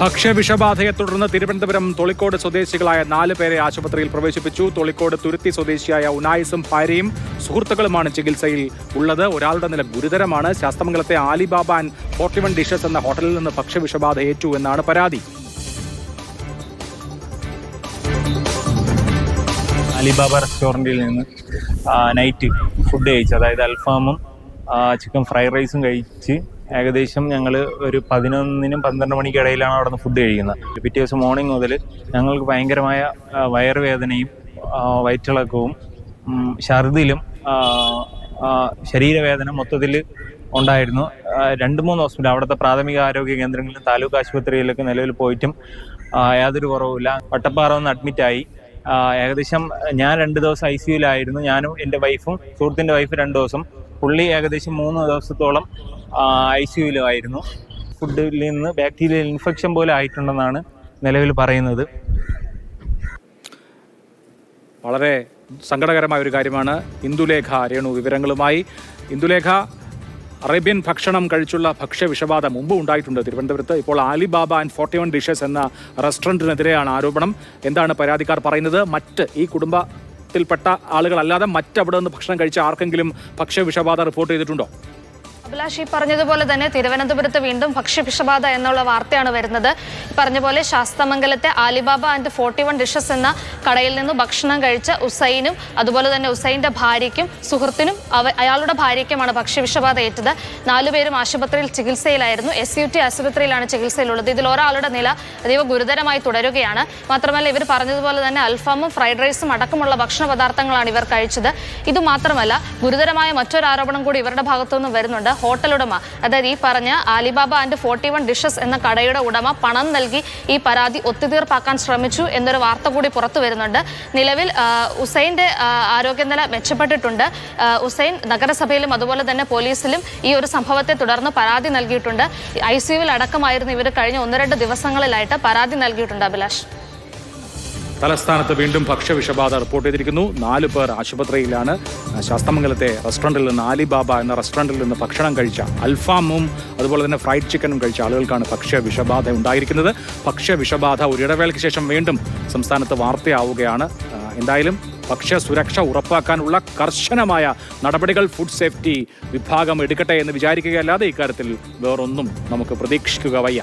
ഭക്ഷ്യവിഷബാധയെ തുടർന്ന് തിരുവനന്തപുരം തൊളിക്കോട് സ്വദേശികളായ നാല് പേരെ ആശുപത്രിയിൽ പ്രവേശിപ്പിച്ചു. തൊളിക്കോട് തുരുത്തി സ്വദേശിയായ ഉനായിസും ഭാര്യയും സുഹൃത്തുക്കളുമാണ് ചികിത്സയിൽ ഉള്ളത്. ഒരാളുടെ നില ഗുരുതരമാണ്. ശാസ്തമംഗലത്തെ Alibaba and forty one dishes എന്ന ഹോട്ടലിൽ നിന്ന് ഭക്ഷ്യവിഷബാധ ഏറ്റു എന്നാണ് പരാതി. അലിബാബ റെസ്റ്റോറന്റിൽ നിന്ന് നൈറ്റ് ഫുഡ് കഴിച്ചു. അതായത് അൽഫാമും ചിക്കൻ ഫ്രൈഡ് റൈസും കഴിച്ച് ഏകദേശം ഞങ്ങൾ ഒരു പതിനൊന്നിനും പന്ത്രണ്ട് മണിക്ക് ഇടയിലാണ് അവിടെ നിന്ന് ഫുഡ് കഴിക്കുന്നത്. പിറ്റേ ദിവസം മോർണിംഗ് മുതൽ ഞങ്ങൾക്ക് ഭയങ്കരമായ വയറുവേദനയും വയറ്റിളക്കവും ഛർദിലും ശരീരവേദന മൊത്തത്തിൽ ഉണ്ടായിരുന്നു. രണ്ട് മൂന്ന് ഹോസ്പിറ്റൽ അവിടുത്തെ പ്രാഥമിക ആരോഗ്യ കേന്ദ്രങ്ങളിലും താലൂക്ക് ആശുപത്രിയിലൊക്കെ നിലവിൽ പോയിട്ടും യാതൊരു കുറവുമില്ല. വട്ടപ്പാറ ഒന്ന് അഡ്മിറ്റായി ഏകദേശം ഞാൻ രണ്ട് ദിവസം ഐ സിയുലായിരുന്നു ഞാനും എന്റെ വൈഫും സുഹൃത്തിന്റെ വൈഫ് രണ്ട് ദിവസം പുള്ളി ഏകദേശം മൂന്ന് ദിവസത്തോളം ഐ സിയുലായിരുന്നു ഫുഡിൽ നിന്ന് ബാക്ടീരിയൽ ഇൻഫെക്ഷൻ പോലെ ആയിട്ടുണ്ടെന്നാണ് നിലവിൽ പറയുന്നത്. വളരെ സങ്കടകരമായ ഒരു കാര്യമാണ് ഇന്ദുലേഖ രേണു വിവരങ്ങളുമായി. ഇന്ദുലേഖ അറേബ്യൻ ഭക്ഷണം കഴിച്ചുള്ള ഭക്ഷ്യവിഷബാധ മുമ്പ് ഉണ്ടായിട്ടുണ്ട് തിരുവനന്തപുരത്ത്. ഇപ്പോൾ Alibaba and forty one dishes എന്ന റെസ്റ്റോറന്റിനെതിരെയാണ് ആരോപണം. എന്താണ് പരാതിക്കാർ പറയുന്നത്? മറ്റ് ഈ കുടുംബത്തിൽപ്പെട്ട ആളുകളല്ലാതെ മറ്റവിടെ നിന്ന് ഭക്ഷണം കഴിച്ച ആർക്കെങ്കിലും ഭക്ഷ്യ വിഷബാധ റിപ്പോർട്ട് ചെയ്തിട്ടുണ്ടോ? അഭിലാഷ് ഈ പറഞ്ഞതുപോലെ തന്നെ തിരുവനന്തപുരത്ത് വീണ്ടും ഭക്ഷ്യവിഷബാധ എന്നുള്ള വാർത്തയാണ് വരുന്നത്. പറഞ്ഞ പോലെ ശാസ്തമംഗലത്തെ Alibaba and forty one dishes എന്ന കടയിൽ നിന്ന് ഭക്ഷണം കഴിച്ച ഉസൈനും അതുപോലെ തന്നെ ഉസൈന്റെ ഭാര്യയ്ക്കും സുഹൃത്തിനും അവ അയാളുടെ ഭാര്യയ്ക്കുമാണ് ഭക്ഷ്യവിഷബാധ ഏറ്റത്. നാലുപേരും ആശുപത്രിയിൽ ചികിത്സയിലായിരുന്നു. എസ് യു ടി ആശുപത്രിയിലാണ് ചികിത്സയിലുള്ളത്. ഇതിൽ ഒരാളുടെ നില അതീവ ഗുരുതരമായി തുടരുകയാണ്. മാത്രമല്ല ഇവർ പറഞ്ഞതുപോലെ തന്നെ അൽഫാമും ഫ്രൈഡ് റൈസും അടക്കമുള്ള ഭക്ഷണ പദാർത്ഥങ്ങളാണ് ഇവർ കഴിച്ചത്. ഇത് മാത്രമല്ല ഗുരുതരമായ മറ്റൊരു ആരോപണം കൂടി ഇവരുടെ ഭാഗത്തുനിന്ന് വരുന്നുണ്ട്. ഹോട്ടൽ ഉടമ അതായത് ഈ പറഞ്ഞ Alibaba and forty one dishes എന്ന കടയുടെ ഉടമ പണം നൽകി ഈ പരാതി ഒത്തുതീർപ്പാക്കാൻ ശ്രമിച്ചു എന്നൊരു വാർത്ത കൂടി പുറത്തു വരുന്നുണ്ട്. നിലവിൽ ഉസൈന്റെ ആരോഗ്യനില മെച്ചപ്പെട്ടിട്ടുണ്ട്. ഉസൈൻ നഗരസഭയിലും അതുപോലെ തന്നെ പോലീസിലും ഈ ഒരു സംഭവത്തെ തുടർന്ന് പരാതി നൽകിയിട്ടുണ്ട്. ഐ സിയുവിൽ അടക്കമായിരുന്നു ഇവർ കഴിഞ്ഞ ഒന്ന് രണ്ട് ദിവസങ്ങളിലായിട്ട് പരാതി നൽകിയിട്ടുണ്ട് അഭിലാഷ്. തലസ്ഥാനത്ത് വീണ്ടും ഭക്ഷ്യവിഷബാധ റിപ്പോർട്ട് ചെയ്തിരിക്കുന്നു. നാല് പേർ ആശുപത്രിയിലാണ്. ശാസ്തമംഗലത്തെ റെസ്റ്റോറന്റിൽ നിന്ന് ആലിബാബ എന്ന റെസ്റ്റോറന്റിൽ നിന്ന് ഭക്ഷണം കഴിച്ച അൽഫാമും അതുപോലെ തന്നെ ഫ്രൈഡ് ചിക്കനും കഴിച്ച ആളുകൾക്കാണ് ഭക്ഷ്യവിഷബാധ ഉണ്ടായിരിക്കുന്നത്. ഭക്ഷ്യവിഷബാധ ഒരിടവേളയ്ക്ക് ശേഷം വീണ്ടും സംസ്ഥാനത്ത് വാർത്തയാവുകയാണ്. എന്തായാലും ഭക്ഷ്യ സുരക്ഷ ഉറപ്പാക്കാനുള്ള കർശനമായ നടപടികൾ ഫുഡ് സേഫ്റ്റി വിഭാഗം എടുക്കട്ടെ എന്ന് വിചാരിക്കുകയല്ലാതെ ഇക്കാര്യത്തിൽ വേറൊന്നും നമുക്ക് പ്രതീക്ഷിക്കുക വയ്യ.